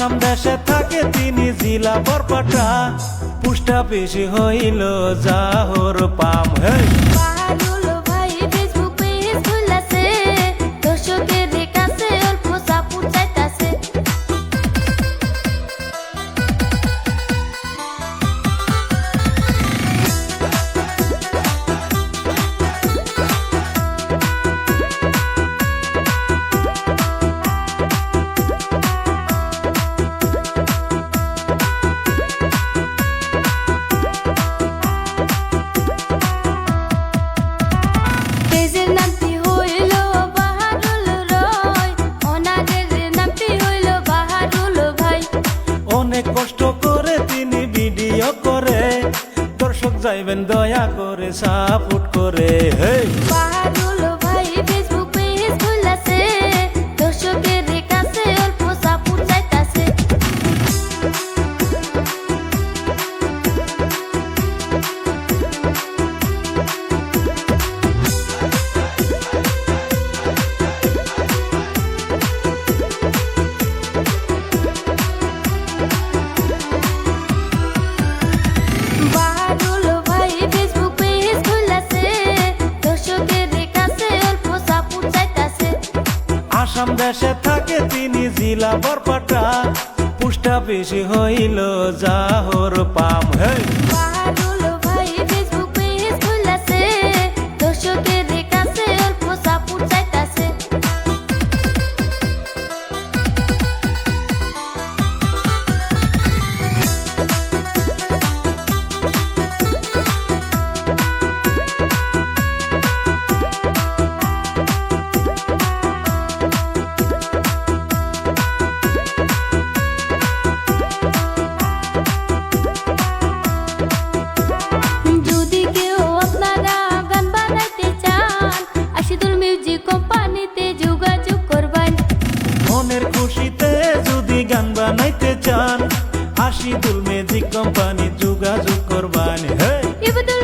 আসাম দেশে থাকে তিনি জিলা বরপাটা পুষ্টা বেশি হইল যাহর পাম। হেই! যাইবেন দয়া করে সাপোর্ট করে হেই। আসাম দেশে থাকে তিনি জিলা বরপাটা। পুষ্টা বেশি হইল যাহর পাম। হেই! বানাইতে চান আশিদুল ম্যাজিক কোম্পানি যোগাযোগ করবান। হে! ইবদুল